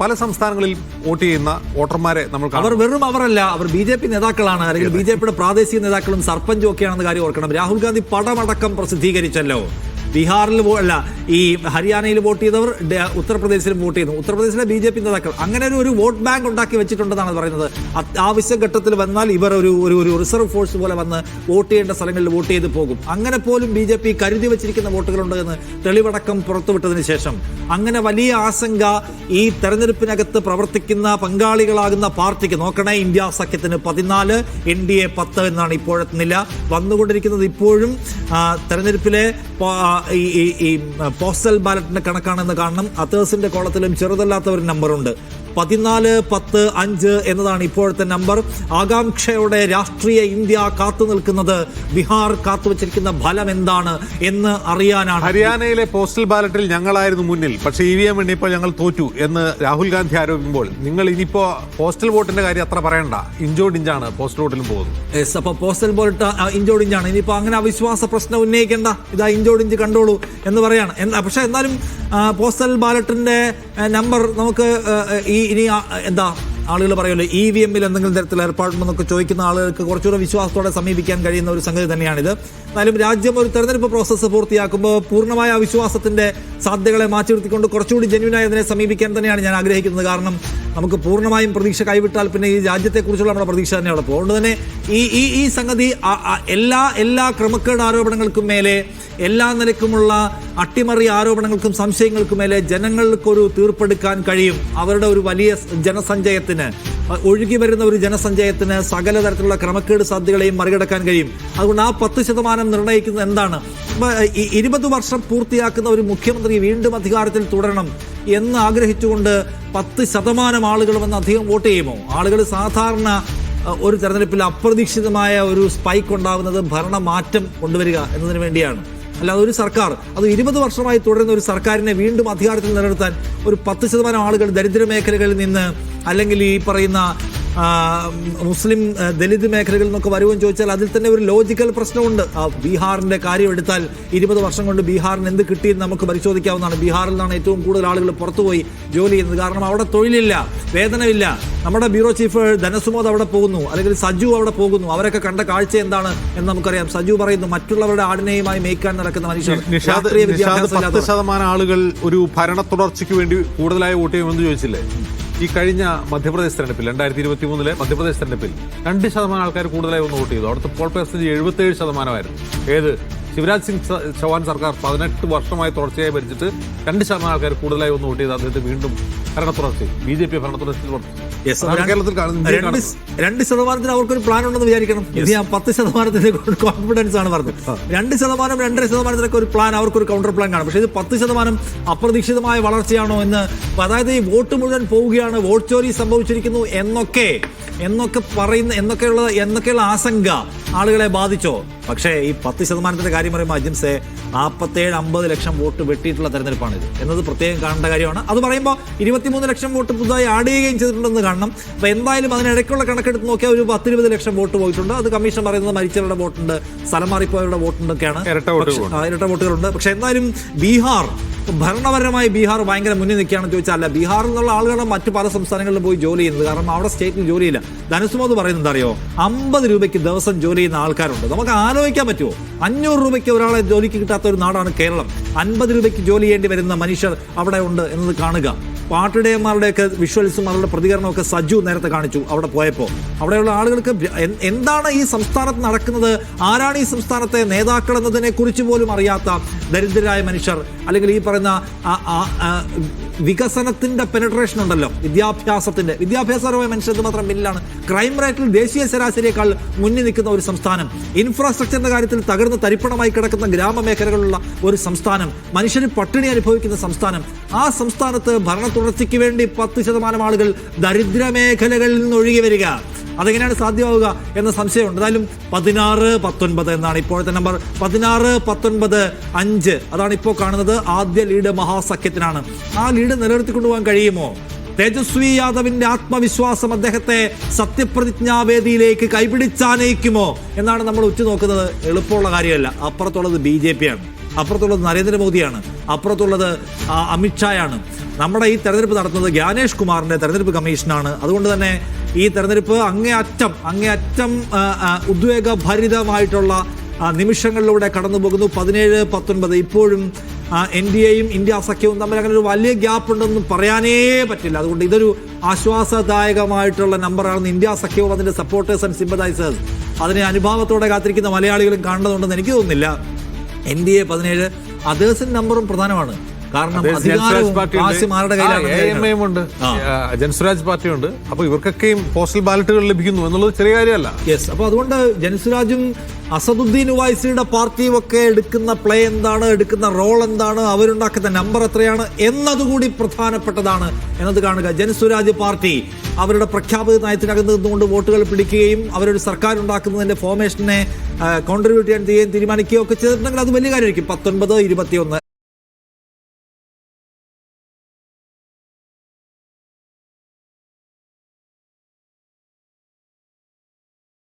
പല സംസ്ഥാനങ്ങളിൽ വോട്ട് ചെയ്യുന്ന വോട്ടർമാരെ നമ്മൾ അവർ വെറും അവരല്ല അവർ ബി ജെ പി നേതാക്കളാണ്. അല്ലെങ്കിൽ ബി ജെ പിയുടെ പ്രാദേശിക നേതാക്കളും സർപഞ്ചും ഒക്കെയാണെന്ന് കാര്യം ഓർക്കണം. രാഹുൽ ഗാന്ധി പടമടക്കം പ്രസിദ്ധീകരിച്ചല്ലോ. ബീഹാറിൽ അല്ല ഈ ഹരിയാനയിൽ വോട്ട് ചെയ്തവർ ഉത്തർപ്രദേശിലും വോട്ട് ചെയ്യുന്നു. ഉത്തർപ്രദേശിലെ ബി ജെ പി നേതാക്കൾ. അങ്ങനെ ഒരു വോട്ട് ബാങ്ക് ഉണ്ടാക്കി വെച്ചിട്ടുണ്ടെന്നാണ് പറയുന്നത്. അത്യാവശ്യഘട്ടത്തിൽ വന്നാൽ ഇവർ ഒരു ഒരു റിസർവ് ഫോഴ്സ് പോലെ വന്ന് വോട്ട് ചെയ്യേണ്ട സ്ഥലങ്ങളിൽ വോട്ട് ചെയ്ത് പോകും. അങ്ങനെ പോലും ബി ജെ പി കരുതി വെച്ചിരിക്കുന്ന വോട്ടുകളുണ്ട് എന്ന് തെളിവടക്കം പുറത്തുവിട്ടതിന് ശേഷം. അങ്ങനെ വലിയ ആശങ്ക ഈ തെരഞ്ഞെടുപ്പിനകത്ത് പ്രവർത്തിക്കുന്ന പങ്കാളികളാകുന്ന പാർട്ടിക്ക് നോക്കണേ ഇന്ത്യ സഖ്യത്തിന് പതിനാല് എൻ ഡി എ പത്ത് എന്നാണ് ഇപ്പോഴത്തെ നില. വന്നുകൊണ്ടിരിക്കുന്നത് ഇപ്പോഴും തെരഞ്ഞെടുപ്പിലെ ഈ ഈ- പോസ്റ്റൽ ബാലറ്റിന്റെ കണക്കാണെന്ന് കാണണം. അതേഴ്സിന്റെ കോളത്തിലും ചെറുതല്ലാത്തവർ നമ്പറുണ്ട് പതിനാല് പത്ത് അഞ്ച് എന്നതാണ് ഇപ്പോഴത്തെ നമ്പർ. ആകാംക്ഷയുടെ രാഷ്ട്രീയ ഇന്ത്യ കാത്തു നിൽക്കുന്നത് ബീഹാർ കാത്തുവച്ചിരിക്കുന്ന ഫലം എന്താണ് എന്ന് അറിയാനാണ്. ഹരിയാനയിലെ പോസ്റ്റൽ ബാലറ്റിൽ ഞങ്ങളായിരുന്നു മുന്നിൽ. പക്ഷേ ഇ വി എം എണ്ണിപ്പോൾ ഞങ്ങൾ തോറ്റു എന്ന് രാഹുൽ ഗാന്ധി ആരോപിക്കുമ്പോൾ നിങ്ങൾ ഇനിയിപ്പോ പോസ്റ്റൽ വോട്ടിന്റെ കാര്യം അത്ര പറയണ്ട. ഇഞ്ചോട് ഇഞ്ചാണ് പോസ്റ്റൽ വോട്ടിലും പോകുന്നത്. Yes, അപ്പൊ പോസ്റ്റൽ ബോൾട്ട് ഇഞ്ചോടിഞ്ചാണ് ഇനിയിപ്പോ അങ്ങനെ അവിശ്വാസ പ്രശ്നം ഉന്നയിക്കേണ്ട. ഇതാ ഇഞ്ചോടിഞ്ച് കണ്ടോളൂ എന്ന് പറയാണ്. പക്ഷെ എന്നാലും പോസ്റ്റൽ ബാലറ്റിന്റെ നമ്പർ നമുക്ക് ഈ ഇനി എന്താ ആളുകൾ പറയുമല്ലോ ഇ വി എമ്മിൽ എന്തെങ്കിലും തരത്തിൽ ഏർപ്പാടുണ്ടെന്നൊക്കെ ചോദിക്കുന്ന ആളുകൾക്ക് കുറച്ചുകൂടെ വിശ്വാസത്തോടെ സമീപിക്കാൻ കഴിയുന്ന ഒരു സംഗതി തന്നെയാണിത്. എന്നാലും രാജ്യം ഒരു തെരഞ്ഞെടുപ്പ് പ്രോസസ്സ് പൂർത്തിയാക്കുമ്പോൾ പൂർണമായ അവിശ്വാസത്തിന്റെ സാധ്യതകളെ മാറ്റി നിർത്തിക്കൊണ്ട് കുറച്ചുകൂടി ജെന്യൂനായി അതിനെ സമീപിക്കാൻ തന്നെയാണ് ഞാൻ ആഗ്രഹിക്കുന്നത്. കാരണം നമുക്ക് പൂർണമായും പ്രതീക്ഷ കൈവിട്ടാൽ പിന്നെ ഈ രാജ്യത്തെക്കുറിച്ചുള്ള നമ്മുടെ പ്രതീക്ഷ തന്നെ ഉള്ളപ്പോൾ അതുകൊണ്ട് തന്നെ ഈ ഈ ഈ സംഗതി എല്ലാ എല്ലാ ക്രമക്കേട് ആരോപണങ്ങൾക്കും മേലെ എല്ലാ നിലക്കുമുള്ള അട്ടിമറി ആരോപണങ്ങൾക്കും സംശയങ്ങൾക്കും മേലെ ജനങ്ങൾക്കൊരു തീർപ്പെടുക്കാൻ കഴിയും. അവരുടെ ഒരു വലിയ ജനസഞ്ചയത്തിന് ഒഴുകി വരുന്ന ഒരു ജനസഞ്ചയത്തിന് സകല തരത്തിലുള്ള ക്രമക്കേട് സാധ്യതകളെയും മറികടക്കാൻ കഴിയും. അതുകൊണ്ട് ആ പത്ത് ശതമാനം നിർണയിക്കുന്നത് എന്താണ്? ഇരുപത് വർഷം പൂർത്തിയാക്കുന്ന ഒരു മുഖ്യമന്ത്രി വീണ്ടും അധികാരത്തിൽ തുടരണം. എന്ന് ആഗ്രഹിച്ചുകൊണ്ട് പത്ത് ശതമാനം ആളുകൾ വന്ന് അധികം വോട്ട് ചെയ്യുമോ? ആളുകൾ സാധാരണ ഒരു തെരഞ്ഞെടുപ്പിൽ അപ്രതീക്ഷിതമായ ഒരു സ്പൈക്ക് ഉണ്ടാകുന്നത് ഭരണമാറ്റം കൊണ്ടുവരിക എന്നതിന് വേണ്ടിയാണ്. അല്ലാതെ ഒരു സർക്കാർ അത് ഇരുപത് വർഷമായി തുടരുന്ന ഒരു സർക്കാരിനെ വീണ്ടും അധികാരത്തിൽ നിലനിർത്താൻ ഒരു പത്ത് ശതമാനം ആളുകൾ ദരിദ്ര മേഖലകളിൽ നിന്ന് അല്ലെങ്കിൽ ഈ പറയുന്ന മുസ്ലിം ദലിത് മേഖലകളിൽ നിന്നൊക്കെ വരുമെന്ന് ചോദിച്ചാൽ അതിൽ തന്നെ ഒരു ലോജിക്കൽ പ്രശ്നമുണ്ട്. ആ, ബീഹാറിന്റെ കാര്യം എടുത്താൽ ഇരുപത് വർഷം കൊണ്ട് ബീഹാറിന് എന്ത് കിട്ടിയെന്ന് നമുക്ക് പരിശോധിക്കാവുന്നതാണ്. ബീഹാറിൽ നിന്നാണ് ഏറ്റവും കൂടുതൽ ആളുകൾ പുറത്തുപോയി ജോലി ചെയ്യുന്നത്. കാരണം അവിടെ തൊഴിലില്ല വേതനമില്ല. നമ്മുടെ ബ്യൂറോ ചീഫ് ധനസുമോദ് അവിടെ പോകുന്നു അല്ലെങ്കിൽ സജു അവിടെ പോകുന്നു. അവരൊക്കെ കണ്ട കാഴ്ച എന്താണ് എന്ന് നമുക്കറിയാം. സജു പറയുന്നു മറ്റുള്ളവരുടെ ആടിനെയുമായി മേയ്ക്കാൻ നടക്കുന്ന മനുഷ്യർ ശതമാനം ആളുകൾ ഒരു ഭരണ തുടർച്ചയ്ക്ക് വേണ്ടി കൂടുതലായി വോട്ട് ചെയ്യുമെന്ന് ചോദിച്ചില്ലേ? ഈ കഴിഞ്ഞ മധ്യപ്രദേശ് തെരഞ്ഞെടുപ്പിൽ രണ്ടായിരത്തി ഇരുപത്തി മൂന്നിലെ മധ്യപ്രദേശ് തെരഞ്ഞെടുപ്പിൽ രണ്ട് ശതമാനം ആൾക്കാർ കൂടുതലായി ഒന്ന് വോട്ട് ചെയ്തു. അവിടുത്തെ പോൾ പെർസെന്റേജ് എഴുപത്തേഴ് ശതമാനമായിരുന്നു. ഏത്? ശിവരാജ് സിംഗ് ചൗഹാൻ സർക്കാർ പതിനെട്ട് വർഷമായി തുടർച്ചയായി ഭരിച്ചിട്ട് രണ്ട് ശതമാനം ആൾക്കാർ കൂടുതലായി ഒന്ന് വോട്ട് ചെയ്ത്. അദ്ദേഹത്തെ വീണ്ടും ഭരണ തുടർച്ചയിൽ ബി ജെ പി ഭരണ തുടർച്ചയിൽ രണ്ട് ശതമാനത്തിന് അവർക്കൊരു പ്ലാൻ ഉണ്ടെന്ന് വിചാരിക്കണം. ഇത് ഞാൻ പത്ത് ശതമാനത്തിന്റെ കോൺഫിഡൻസ് ആണ് പറഞ്ഞത്. രണ്ട് ശതമാനം രണ്ടര ശതമാനത്തിനൊക്കെ ഒരു പ്ലാൻ അവർക്കൊരു കൗണ്ടർ പ്ലാൻ കാണും. പക്ഷേ ഇത് പത്ത് ശതമാനം അപ്രതീക്ഷിതമായ വളർച്ചയാണോ എന്ന് അതായത് ഈ വോട്ട് മുഴുവൻ പോവുകയാണ് വോട്ട് ചോരി സംഭവിച്ചിരിക്കുന്നു എന്നൊക്കെ എന്നൊക്കെ പറയുന്ന എന്നൊക്കെയുള്ള എന്നൊക്കെയുള്ള ആശങ്ക ആളുകളെ ബാധിച്ചോ? പക്ഷേ ഈ പത്ത് ശതമാനത്തിന്റെ കാര്യം പറയുമ്പോൾ അജിൻസെ നാൽപ്പത്തേഴ് അമ്പത് ലക്ഷം വോട്ട് വെട്ടിയിട്ടുള്ള തെരഞ്ഞെടുപ്പാണിത്. എന്നത് പ്രത്യേകം കാണേണ്ട കാര്യമാണ്. അത് പറയുമ്പോൾ ഇരുപത്തിമൂന്ന് ലക്ഷം വോട്ട് പുതുതായി ആഡ് ചെയ്യുകയും ചെയ്തിട്ടുണ്ടെന്ന് കാണണം. അപ്പോൾ എന്തായാലും അതിനിടയ്ക്കുള്ള കണക്കെടുത്ത് നോക്കിയാൽ ഒരു പത്തിരുപത് ലക്ഷം വോട്ട് പോയിട്ടുണ്ട്. അത് കമ്മീഷൻ പറയുന്നത് മരിച്ചവരുടെ വോട്ടുണ്ട് സ്ഥലം മാറിപ്പോയവരുടെ വോട്ടുണ്ടൊക്കെയാണ് ഇരട്ട വോട്ടുകളുണ്ട്. പക്ഷെ എന്തായാലും ബീഹാർ ഭരണപരമായി ബീഹാർ ഭയങ്കര മുന്നിൽ നിൽക്കുകയാണെന്ന് ചോദിച്ചാൽ അല്ല. ബീഹാറിൽ നിന്നുള്ള ആളുകളാണ് മറ്റു പല സംസ്ഥാനങ്ങളിലും പോയി ജോലി ചെയ്യുന്നത്. കാരണം അവിടെ സ്റ്റേറ്റിൽ ജോലിയില്ല. ധനസുമോദ് പറയുന്നത് അറിയോ അമ്പത് രൂപയ്ക്ക് ദിവസം ജോലി ചെയ്യുന്ന ആൾക്കാരുണ്ട്. നമുക്ക് ആലോചിക്കാൻ പറ്റുമോ? അഞ്ഞൂറ് രൂപയ്ക്ക് ഒരാളെ ജോലിക്ക് കിട്ടാത്ത ഒരു നാടാണ് കേരളം. അൻപത് രൂപയ്ക്ക് ജോലി ചെയ്യേണ്ടി വരുന്ന മനുഷ്യർ അവിടെ ഉണ്ട് എന്നത് കാണുക. പാട്ടിടയന്മാരുടെയൊക്കെ വിഷ്വൽസും അവരുടെ പ്രതികരണമൊക്കെ സജു നേരത്തെ കാണിച്ചു അവിടെ പോയപ്പോൾ. അവിടെയുള്ള ആളുകൾക്ക് എന്താണ് ഈ സംസ്ഥാനത്ത് നടക്കുന്നത്? ആരാണ് ഈ സംസ്ഥാനത്തെ നേതാക്കൾ എന്നതിനെ കുറിച്ച് പോലും അറിയാത്ത ദരിദ്രരായ മനുഷ്യർ. അല്ലെങ്കിൽ ഈ പറയുന്ന വികസനത്തിന്റെ പെനട്രേഷൻ ഉണ്ടല്ലോ. വിദ്യാഭ്യാസത്തിന്റെ. വിദ്യാഭ്യാസപരമായ മനുഷ്യർ മാത്രം ബില്ലാണ് ക്രൈം റേറ്റിൽ ദേശീയ ശരാശരിയേക്കാൾ മുന്നിൽ നിൽക്കുന്ന ഒരു സംസ്ഥാനം. ഇൻഫ്രാസ്ട്രക്ചറിന്റെ കാര്യത്തിൽ തകർന്ന് തരിപ്പണമായി കിടക്കുന്ന ഗ്രാമമേഖലകളുള്ള ഒരു സംസ്ഥാനം. മനുഷ്യന് പട്ടിണി അനുഭവിക്കുന്ന സംസ്ഥാനം. ആ സംസ്ഥാനത്ത് ഭരണ തുടർച്ചയ്ക്ക് വേണ്ടി പത്ത് ശതമാനം ആളുകൾ ദരിദ്ര മേഖലകളിൽ നിന്ന് ഒഴുകി വരിക. അതെങ്ങനെയാണ് സാധ്യമാവുക എന്ന സംശയമുണ്ട്. എന്തായാലും പതിനാറ് പത്തൊൻപത് എന്നാണ് ഇപ്പോഴത്തെ നമ്പർ. പതിനാറ് പത്തൊൻപത് അഞ്ച്. അതാണ് ഇപ്പോൾ കാണുന്നത് ആദ്യ ലീഡ് മഹാസഖ്യത്തിനാണ്. ആ ലീഡ് നിലനിർത്തിക്കൊണ്ടുപോകാൻ കഴിയുമോ? തേജസ്വി യാദവിന്റെ ആത്മവിശ്വാസം അദ്ദേഹത്തെ സത്യപ്രതിജ്ഞാവേദിയിലേക്ക് കൈപിടിച്ചാനയിക്കുമോ? എന്നാണ് നമ്മൾ ഉറ്റുനോക്കുന്നത്. എളുപ്പമുള്ള കാര്യമല്ല. അപ്പുറത്തുള്ളത് ബി ജെ പി ആണ്. അപ്പുറത്തുള്ളത് നരേന്ദ്രമോദിയാണ് അപ്പുറത്തുള്ളത് അമിത്ഷായാണ് നമ്മുടെ ഈ തെരഞ്ഞെടുപ്പ് നടത്തുന്നത് ജ്ഞാനേഷ് കുമാറിന്റെ തെരഞ്ഞെടുപ്പ് കമ്മീഷനാണ്. അതുകൊണ്ട് തന്നെ ഈ തെരഞ്ഞെടുപ്പ് അങ്ങേയറ്റം അങ്ങേയറ്റം ഉദ്വേഗഭരിതമായിട്ടുള്ള നിമിഷങ്ങളിലൂടെ കടന്നു പോകുന്നു പതിനേഴ് പത്തൊൻപത്. ഇപ്പോഴും എൻ ഡി എയും ഇന്ത്യ സഖ്യവും തമ്മിൽ അങ്ങനെ ഒരു വലിയ ഗ്യാപ്പ് ഉണ്ടെന്നും പറയാനേ പറ്റില്ല. അതുകൊണ്ട് ഇതൊരു ആശ്വാസദായകമായിട്ടുള്ള നമ്പറാണെന്ന് ഇന്ത്യ സഖ്യവും അതിന്റെ സപ്പോർട്ടേഴ്സ് ആൻഡ് സിമ്പതൈസേഴ്സ് അതിനെ അനുഭാവത്തോടെ കാത്തിരിക്കുന്ന മലയാളികളും കാണുന്നതുണ്ടെന്ന് എനിക്ക് തോന്നുന്നില്ല. എൻ ഡി എ പതിനേഴ് അതേഴ്സിന്റെ നമ്പറും പ്രധാനമാണ്. കാരണം ഉണ്ട്. ജൻസുരാജ് പാർട്ടി ഉണ്ട് അപ്പൊ ഇവർക്കൊക്കെയും പോസ്റ്റൽ ബാലറ്റുകൾ ലഭിക്കുന്നു എന്നുള്ളത് ചെറിയ കാര്യമല്ല. യെസ് അപ്പൊ അതുകൊണ്ട് ജനസ്വരാജും അസദുദ്ദീൻ വായ്സിയുടെ പാർട്ടിയും ഒക്കെ എടുക്കുന്ന പ്ലേ എന്താണ് എടുക്കുന്ന റോൾ എന്താണ് അവരുണ്ടാക്കുന്ന നമ്പർ എത്രയാണ് എന്നതുകൂടി പ്രധാനപ്പെട്ടതാണ് എന്നത് കാണുക. ജനസ്വരാജ് പാർട്ടി അവരുടെ പ്രഖ്യാപിത നയത്തിനകത്ത് നിന്നുകൊണ്ട് വോട്ടുകൾ പിടിക്കുകയും അവരൊരു സർക്കാർ ഉണ്ടാക്കുന്നതിന്റെ ഫോർമേഷനെ കോൺട്രിബ്യൂട്ട് ചെയ്യാൻ തീരുമാനിക്കുകയും ഒക്കെ ചെയ്തിട്ടുണ്ടെങ്കിൽ അത് വലിയ കാര്യമായിരിക്കും. പത്തൊൻപത് ഇരുപത്തിയൊന്ന്.